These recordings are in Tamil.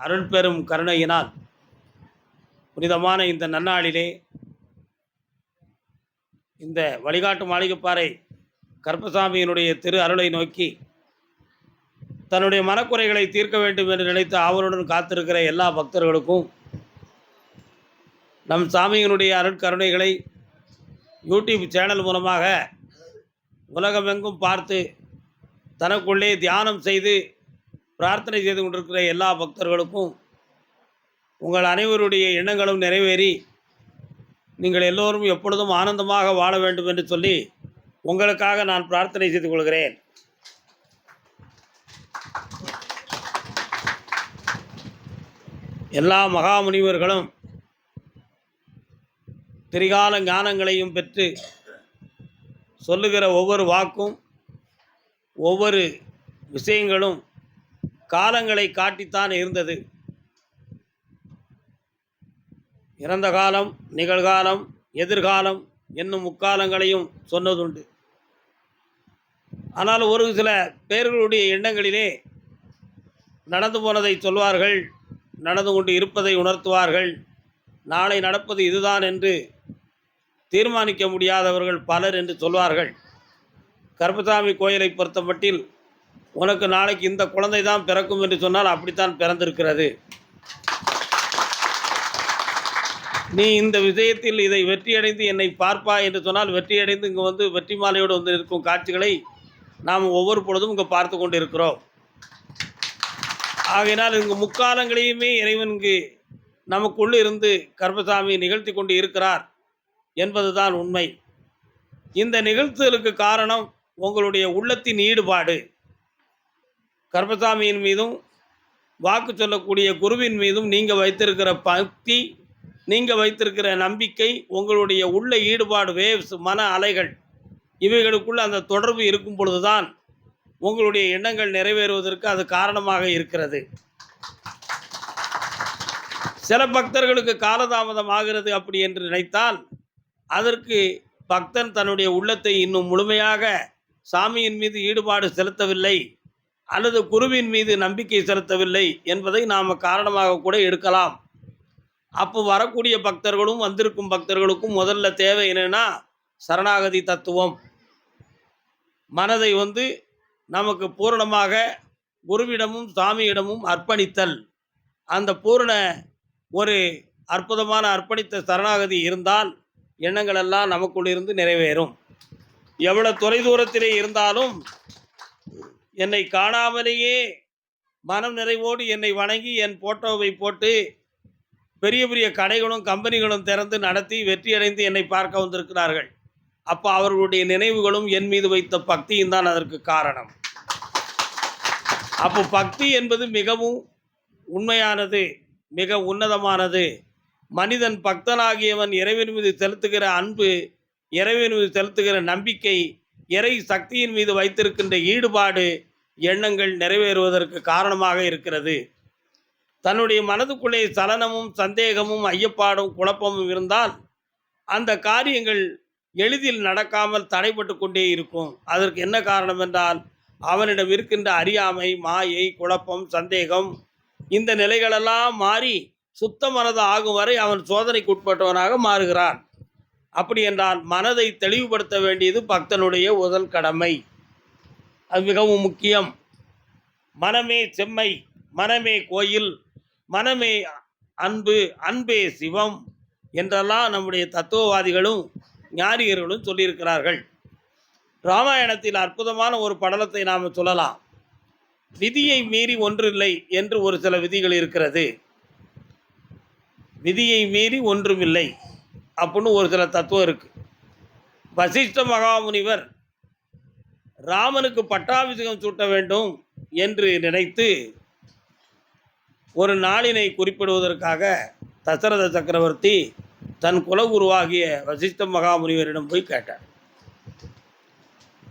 அருள் பெரும் கருணையினால் புனிதமான இந்த நன்னாளிலே இந்த வழிகாட்டு மாளிகைப்பாறை கருப்பசாமியினுடைய திரு அருளை நோக்கி தன்னுடைய மனக்குறைகளை தீர்க்க வேண்டும் என்று நினைத்து ஆவலுடன் காத்திருக்கிற எல்லா பக்தர்களுக்கும் நம் சாமியினுடைய அருட்கருணைகளை யூடியூப் சேனல் மூலமாக உலகமெங்கும் பார்த்து தனக்குள்ளே தியானம் செய்து பிரார்த்தனை செய்து கொண்டிருக்கிற எல்லா பக்தர்களுக்கும் உங்கள் அனைவருடைய எண்ணங்களும் நிறைவேறி நீங்கள் எல்லோரும் எப்பொழுதும் ஆனந்தமாக வாழ வேண்டும் என்று சொல்லி உங்களுக்காக நான் பிரார்த்தனை செய்து கொள்கிறேன். எல்லா மகாமுனிவர்களும் திரிகால ஞானங்களையும் பெற்று சொல்லுகிற ஒவ்வொரு வாக்கும் ஒவ்வொரு விஷயங்களும் காலங்களை காட்டித்தான் இருந்தது. இறந்த காலம் நிகழ்காலம் எதிர்காலம் என்னும் முக்காலங்களையும் சொன்னதுண்டு. ஆனால் ஒரு சில பேர்களுடைய எண்ணங்களிலே நடந்து போனதை சொல்வார்கள் நடந்து கொண்டு இருப்பதை உணர்த்துவார்கள். நாளை நடப்பது இதுதான் என்று தீர்மானிக்க முடியாதவர்கள் பலர் என்று சொல்வார்கள். கருப்பசாமி கோயிலை பொறுத்தமட்டில் உனக்கு நாளைக்கு இந்த குழந்தை தான் பிறக்கும் என்று சொன்னால் அப்படித்தான் பிறந்திருக்கிறது. நீ இந்த விஷயத்தில் இதை வெற்றியடைந்து என்னை பார்ப்பா என்று சொன்னால் வெற்றியடைந்து இங்கே வந்து வெற்றி மாலையோடு வந்து இருக்கும் காட்சிகளை நாம் ஒவ்வொரு பொழுதும் இங்கே பார்த்து கொண்டு இருக்கிறோம் ஆகையினால் இங்கு முக்காலங்களையுமே இறைவன் இங்கு நமக்குள்ளே இருந்து கர்ப்பசாமி நிகழ்த்தி கொண்டு இருக்கிறார் என்பதுதான் உண்மை. இந்த நிகழ்த்துதலுக்கு காரணம் உங்களுடைய உள்ளத்தின் ஈடுபாடு. கர்பசாமியின் மீதும் வாக்கு சொல்லக்கூடிய குருவின் மீதும் நீங்கள் வைத்திருக்கிற பக்தி நீங்கள் வைத்திருக்கிற நம்பிக்கை உங்களுடைய உள்ள ஈடுபாடு வேவ்ஸ் மன அலைகள் இவைகளுக்குள்ள அந்த தொடர்பு இருக்கும் பொழுதுதான் உங்களுடைய எண்ணங்கள் நிறைவேறுவதற்கு அது காரணமாக இருக்கிறது. சில பக்தர்களுக்கு காலதாமதம் ஆகிறது அப்படி என்று நினைத்தால் அதற்கு பக்தன் தன்னுடைய உள்ளத்தை இன்னும் முழுமையாக சாமியின் மீது ஈடுபாடு செலுத்தவில்லை. அல்லது குருவின் மீது நம்பிக்கை செலுத்தவில்லை என்பதை நாம் காரணமாக கூட எடுக்கலாம். அப்போ வரக்கூடிய பக்தர்களும் வந்திருக்கும் பக்தர்களுக்கும் முதல்ல தேவை என்னென்னா சரணாகதி தத்துவம். மனதை வந்து நமக்கு பூரணமாக குருவிடமும் சாமியிடமும் அர்ப்பணித்தல். அந்த பூரண ஒரு அற்புதமான அர்ப்பணித்த சரணாகதி இருந்தால் எண்ணங்களெல்லாம் நமக்குள்ளிருந்து இருந்து நிறைவேறும். எவ்வளோ தொலைதூரத்திலே இருந்தாலும் என்னை காணாமலேயே மனம் நிறைவோடு என்னை வணங்கி என் போட்டோவை போட்டு பெரிய பெரிய கடைகளும் கம்பெனிகளும் திறந்து நடத்தி வெற்றியடைந்து என்னை பார்க்க வந்திருக்கிறார்கள். அப்போ அவர்களுடைய நினைவுகளும் என் மீது வைத்த பக்தியும் தான் அதற்கு காரணம். அப்போ பக்தி என்பது மிகவும் உண்மையானது மிக உன்னதமானது. மனிதன் பக்தனாகியவன் இறைவன் மீது செலுத்துகிற அன்பு இறைவன் மீது செலுத்துகிற நம்பிக்கை இறை சக்தியின் மீது வைத்திருக்கின்ற ஈடுபாடு எண்ணங்கள் நிறைவேறுவதற்கு காரணமாக இருக்கிறது. தன்னுடைய மனதுக்குள்ளே சலனமும் சந்தேகமும் ஐயப்பாடும் குழப்பமும் இருந்தால் அந்த காரியங்கள் எளிதில் நடக்காமல் தடைபட்டு கொண்டே இருக்கும். அதற்கு என்ன காரணம் என்றால் அவனிடம் இருக்கின்ற அறியாமை மாயை குழப்பம் சந்தேகம் இந்த நிலைகளெல்லாம் மாறி சுத்த மனது ஆகும் வரை அவன் சோதனைக்கு உட்பட்டவனாக மாறுகிறான். அப்படி என்றால் மனதை தெளிவுபடுத்த வேண்டியது பக்தனுடைய முதல் கடமை. அது மிகவும் முக்கியம். மனமே செம்மை மனமே கோயில் மனமே அன்பு அன்பே சிவம் என்றெல்லாம் நம்முடைய தத்துவவாதிகளும் ஞானிகர்களும் சொல்லியிருக்கிறார்கள். ராமாயணத்தில் அற்புதமான ஒரு படலத்தை நாம் சொல்லலாம். விதியை மீறி ஒன்றில்லை என்று ஒரு சில விதிகள் இருக்கிறது. விதியை மீறி ஒன்றுமில்லை. அப்படின்னு ஒரு சில தத்துவம் இருக்குது வசிஷ்ட மகாமுனிவர் ராமனுக்கு பட்டாபிஷேகம் சூட்ட வேண்டும் என்று நினைத்து ஒரு நாளினை குறிப்பிடுவதற்காக தசரத சக்கரவர்த்தி தன் குலகுருவாகிய வசிஷ்ட மகாமுனிவரிடம் போய் கேட்டார்.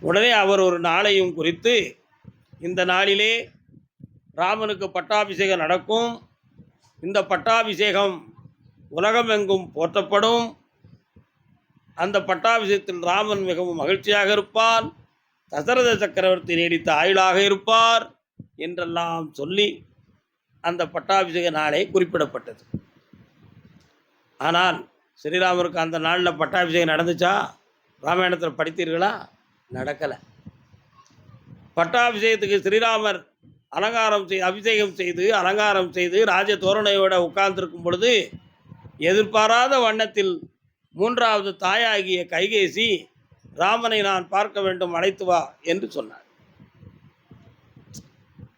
உடனே அவர் ஒரு நாளையும் குறித்து இந்த நாளிலே ராமனுக்கு பட்டாபிஷேகம் நடக்கும் இந்த பட்டாபிஷேகம் உலகமெங்கும் போற்றப்படும். அந்த பட்டாபிஷேகத்தில் ராமன் மிகவும் மகிழ்ச்சியாக இருப்பான். தசரத சக்கரவர்த்தி நீடித்த ஆயுளாக இருப்பார் என்றெல்லாம் சொல்லி அந்த பட்டாபிஷேக நாளே குறிப்பிடப்பட்டது. ஆனால் ஸ்ரீராமருக்கு அந்த நாளில் பட்டாபிஷேகம் நடந்துச்சா? ராமாயணத்தில் படித்தீர்களா? நடக்கலை. பட்டாபிஷேகத்துக்கு ஸ்ரீராமர் அலங்காரம் செய் அபிஷேகம் செய்து அலங்காரம் செய்து ராஜ தோரணையோட உட்கார்ந்துருக்கும் பொழுது எதிர்பாராத வண்ணத்தில் மூன்றாவது தாயாகிய கைகேசி ராமனை நான் பார்க்க வேண்டும் அழைத்து வா என்று சொன்னார்.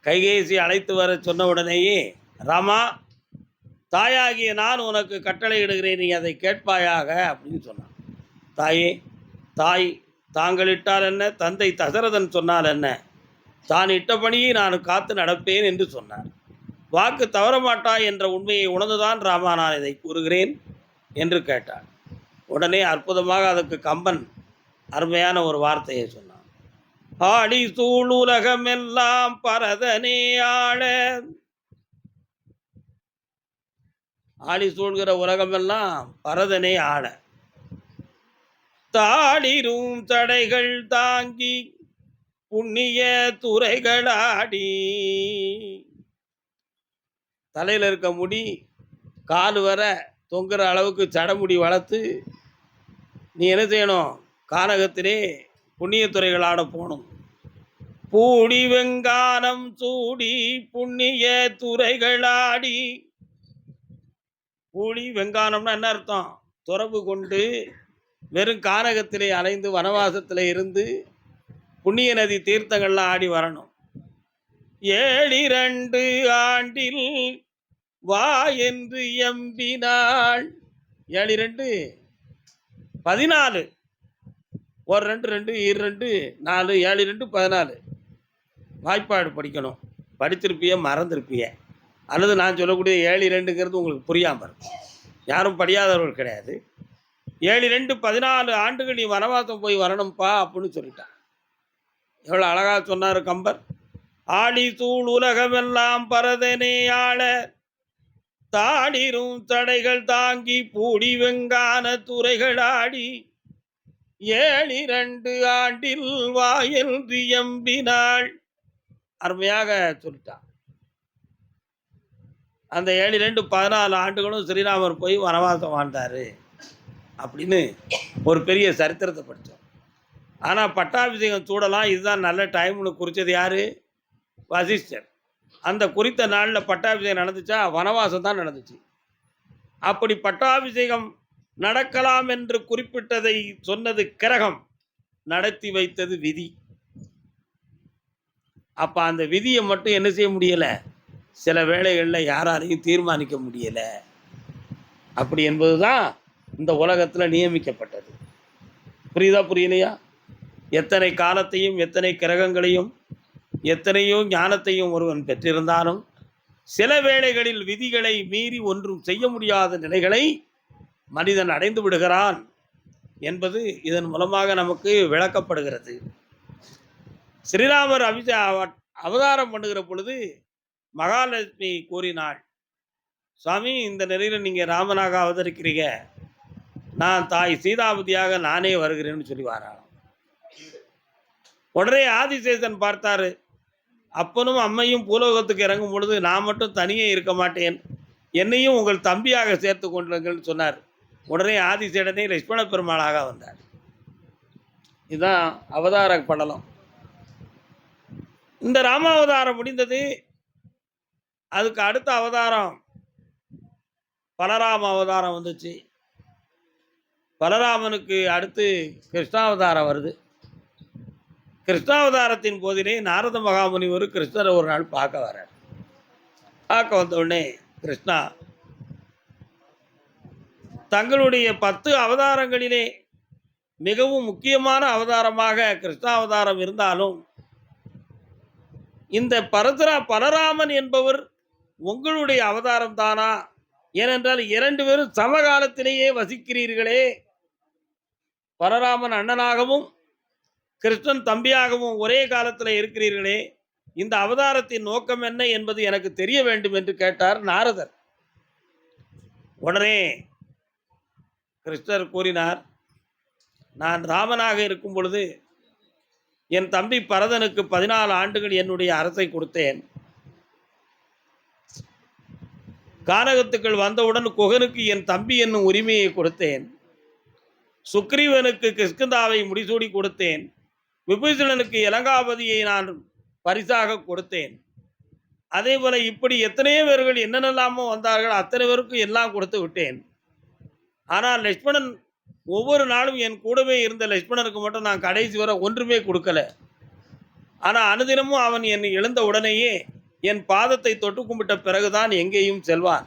கைகேசி அழைத்து வர சொன்ன உடனேயே ராமா தாயாகிய நான் உனக்கு கட்டளையிடுகிறேன் நீ அதை கேட்பாயாக அப்படின்னு சொன்னான். தாயே தாய் தாங்கள் இட்டால் என்ன? தந்தை தசரதன் சொன்னால் என்ன? தான் இட்ட பணியை நான் காத்து நடப்பேன் என்று சொன்னார். வாக்கு தவறமாட்டாய் என்ற உண்மையை உணர்ந்துதான் ராமா நான் இதை கூறுகிறேன் என்று கேட்டான். உடனே அற்புதமாக அதற்கு கம்பன் அருமையான ஒரு வார்த்தையை சொன்னான். ஆடி சூழ் உலகமெல்லாம் பரதனே ஆள. ஆடி சூழ்கிற உலகமெல்லாம் பரதனே ஆட தாடிரும் தடைகள் தாங்கி புண்ணிய துறைகளாடி தலையில் இருக்க முடி கால் வர தொங்குற அளவுக்கு சடமுடி வளர்த்து நீ என்ன செய்யணும்? கானகத்திலே புண்ணியத்துறைகளாட போகணும். பூடி வெங்கானம் சூடி புண்ணிய துறைகளாடி. பூடி வெங்கானம்னா என்ன அர்த்தம்? துறவு கொண்டு வெறும் கானகத்திலே அலைந்து வனவாசத்தில் இருந்து புண்ணிய நதி தீர்த்தங்கள்லாம் ஆடி வரணும். ஏழிரண்டு ஆண்டில் வா என்று எம்பினாள். ஏழு ரெண்டு பதினாலு. ஒரு ரெண்டு ரெண்டு இரு ரெண்டு நாலு ஏழு ரெண்டு பதினாலு. வாய்ப்பாடு படிக்கணும். படித்திருப்பிய மறந்திருப்பிய. அல்லது நான் சொல்லக்கூடிய ஏழு ரெண்டுங்கிறது உங்களுக்கு புரியாமல் இருக்கும். யாரும் படியாதவர்கள் கிடையாது. ஏழு ரெண்டு பதினாலு ஆண்டுகள் நீ வனவாசம் போய் வரணும்ப்பா அப்படின்னு சொல்லிட்டான். எவ்வளோ அழகாக சொன்னார் கம்பர். ஆழி சூழ் உலகமெல்லாம் பரதனே ஆள. தாடிரும் தடைகள் தாங்கி பூடி வெங்கான துறைகள் ஆடி ஏழிரண்டு ஆண்டில் வாயில் எம்பினாள் அருமையாக சொல்லிட்டான். அந்த ஏழு ரெண்டு பதினாலு ஆண்டுகளும் ஸ்ரீராமர் போய் வனவாசம் வாழ்ந்தாரு அப்படின்னு ஒரு பெரிய சரித்திரத்தை படித்தோம். ஆனால் பட்டாபிஷேகம் சூடலாம் இதுதான் நல்ல டைம்னு குறித்தது யார்? வசிஷ்டர். அந்த குறித்த நாளில் பட்டாபிஷேகம் நடந்துச்சா? வனவாசம் தான் நடந்துச்சு. அப்படி பட்டாபிஷேகம் நடக்கலாம் என்று குறிப்பிட்டதை சொன்னது கிரகம். நடத்தி வைத்தது விதி. அப்போ அந்த விதியை மட்டும் என்ன செய்ய முடியலை? சில வேளைகளில் யாராலையும் தீர்மானிக்க முடியலை. அப்படி என்பது தான் இந்த உலகத்தில் நியமிக்கப்பட்டது. புரியுதா புரியலையா? எத்தனை காலத்தையும் எத்தனை கிரகங்களையும் எத்தனையோ ஞானத்தையும் ஒருவன் பெற்றிருந்தாலும் சில வேளைகளில் விதிகளை மீறி ஒன்றும் செய்ய முடியாத நிலைகளை மனிதன் அடைந்து விடுகிறான் என்பது இதன் மூலமாக நமக்கு விளக்கப்படுகிறது. ஸ்ரீராமர் அபிஷ அவ- அவதாரம் பண்ணுகிற பொழுது மகாலட்சுமி கூறினாள் சுவாமி இந்த நிலையில் நீங்கள் ராமனாக அவதரிக்கிறீங்க. நான் தாய் சீதாபதியாக நானே வருகிறேன்னு சொல்லி வாராளாம். உடனே ஆதிசேஷன் பார்த்தாரு அப்பனும் அம்மையும் பூலோகத்துக்கு இறங்கும் பொழுது நான் மட்டும் தனியே இருக்க மாட்டேன். என்னையும் உங்கள் தம்பியாக சேர்த்து கொண்டுங்கள்னு சொன்னார். உடனே ஆதிசேடனே லட்சுமண பெருமாளாக வந்தார். இதுதான் அவதார படலம் இந்த ராமாவதாரம் முடிந்தது. அதுக்கு அடுத்த அவதாரம் பலராம அவதாரம் வந்துச்சு. பலராமனுக்கு அடுத்து கிருஷ்ணாவதாரம் வருது. கிருஷ்ணாவதாரத்தின் போதிலே நாரத மகாமுனிவர் கிருஷ்ணரை ஒரு நாள் பார்க்க வர்றார். பார்க்க வந்தவுடனே கிருஷ்ணா தங்களுடைய பத்து அவதாரங்களிலே மிகவும் முக்கியமான அவதாரமாக கிருஷ்ணாவதாரம் இருந்தாலும் இந்த பரதுரா பலராமன் என்பவர் உங்களுடைய அவதாரம் தானா? ஏனென்றால் இரண்டு பேரும் சமகாலத்திலேயே வசிக்கிறீர்களே. பலராமன் அண்ணனாகவும் கிருஷ்ணன் தம்பியாகவும் ஒரே காலத்தில் இருக்கிறீர்களே இந்த அவதாரத்தின் நோக்கம் என்ன என்பது எனக்கு தெரிய வேண்டும் என்று கேட்டார் நாரதர். உடனே கிருஷ்ணர் கூறினார் நான் ராமனாக இருக்கும் பொழுது என் தம்பி பரதனுக்கு பதினாலு ஆண்டுகள் என்னுடைய அரசை கொடுத்தேன். கானகத்துக்கள் வந்தவுடன் குகனுக்கு என் தம்பி என்னும் உரிமையை கொடுத்தேன். சுக்ரீவனுக்கு கிஷ்கந்தாவை முடிசூடி கொடுத்தேன். விபீஷணனுக்கு இலங்காபதியை நான் பரிசாக கொடுத்தேன். அதே போல இப்படி எத்தனையோ பேர்கள் என்னென்னலாமோ வந்தார்கள் அத்தனை பேருக்கும் எல்லாம் கொடுத்து விட்டேன். ஆனால் லட்சுமணன் ஒவ்வொரு நாளும் என் கூடவே இருந்த லட்சுமணனுக்கு மட்டும் நான் கடைசி வரை ஒன்றுமே கொடுக்கல. ஆனால் அனுதினமும் அவன் என்னை எழுந்த உடனேயே என் பாதத்தை தொட்டு கும்பிட்ட பிறகுதான் எங்கேயும் செல்வான்.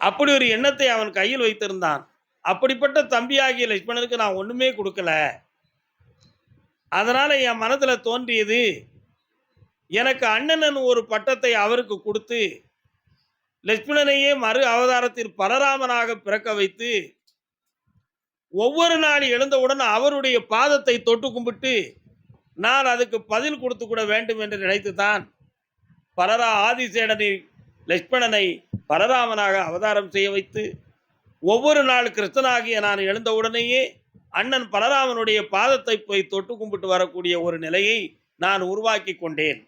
அப்படி ஒரு எண்ணத்தை அவன் கையில் வைத்திருந்தான். அப்படிப்பட்ட தம்பியாகிய லட்சுமணனுக்கு நான் ஒன்றுமே கொடுக்கல. அதனால் என் மனதில் தோன்றியது எனக்கு அண்ணனன் ஒரு பட்டத்தை அவருக்கு கொடுத்து லட்சுமணனையே மறு அவதாரத்தில் பலராமனாக பிறக்க வைத்து ஒவ்வொரு நாள் எழுந்தவுடன் அவருடைய பாதத்தை தொட்டு கும்பிட்டு நான் அதுக்கு பதில் கொடுத்து கூட வேண்டும் என்று நினைத்துதான் பலரா ஆதிசேடனை லட்சுமணனை பலராமனாக அவதாரம் செய்ய வைத்து ஒவ்வொரு நாள் கிருஷ்ணனாகிய நான் எழுந்தவுடனேயே அண்ணன் பலராமனுடைய பாதத்தை போய் தொட்டு கும்பிட்டு வரக்கூடிய ஒரு நிலையை நான் உருவாக்கி கொண்டேன்.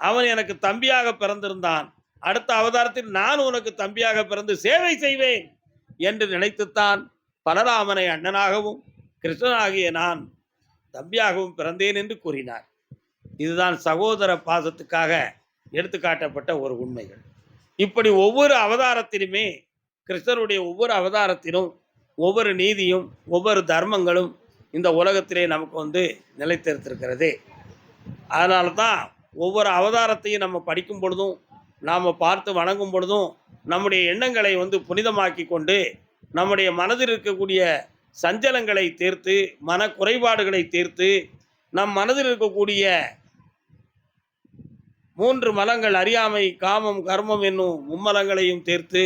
அவன் எனக்கு தம்பியாக பிறந்திருந்தான். அடுத்த அவதாரத்தில் நான் உனக்கு தம்பியாக பிறந்து சேவை செய்வேன் என்று நினைத்துத்தான் பலராமனை அண்ணனாகவும் கிருஷ்ணனாகிய நான் தம்பியாகவும் பிறந்தேன் என்று கூறினார். இதுதான் சகோதர பாசத்துக்காக எடுத்துக்காட்டப்பட்ட ஒரு உண்மைகள். இப்படி ஒவ்வொரு அவதாரத்திலுமே கிருஷ்ணருடைய ஒவ்வொரு அவதாரத்திலும் ஒவ்வொரு நீதியும் ஒவ்வொரு தர்மங்களும் இந்த உலகத்திலே நமக்கு வந்து நிலைத்திருத்திருக்கிறது. அதனால தான் ஒவ்வொரு அவதாரத்தையும் நம்ம படிக்கும் பொழுதும் நாம் பார்த்து வணங்கும் பொழுதும் நம்முடைய எண்ணங்களை வந்து புனிதமாக்கி கொண்டு நம்முடைய மனதில் இருக்கக்கூடிய சஞ்சலங்களை தீர்த்து மன குறைபாடுகளை தீர்த்து நம் மனதில் இருக்கக்கூடிய மூன்று மலங்கள் அறியாமை காமம் கர்மம் என்னும் மும்மலங்களையும் தீர்த்து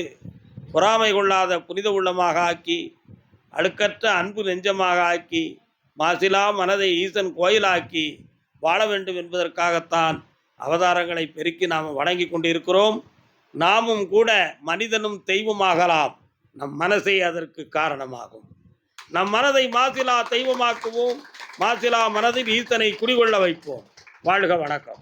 பொறாமை கொள்ளாத புனித உள்ளமாக ஆக்கி அழுக்கற்ற அன்பு நெஞ்சமாக ஆக்கி மாசிலா மனதை ஈசன் கோயிலாக்கி வாழ வேண்டும் என்பதற்காகத்தான் அவதாரங்களை பெருக்கி நாம் வணங்கி கொண்டிருக்கிறோம். நாமும் கூட மனிதனும் தெய்வமாகலாம் நம் மனசே அதற்கு காரணமாகும். நம் மனதை மாசிலா தெய்வமாக்குவோம். மாசிலா மனதில் ஈசனை குடிகொள்ள வைப்போம். வாழ்க வணக்கம்.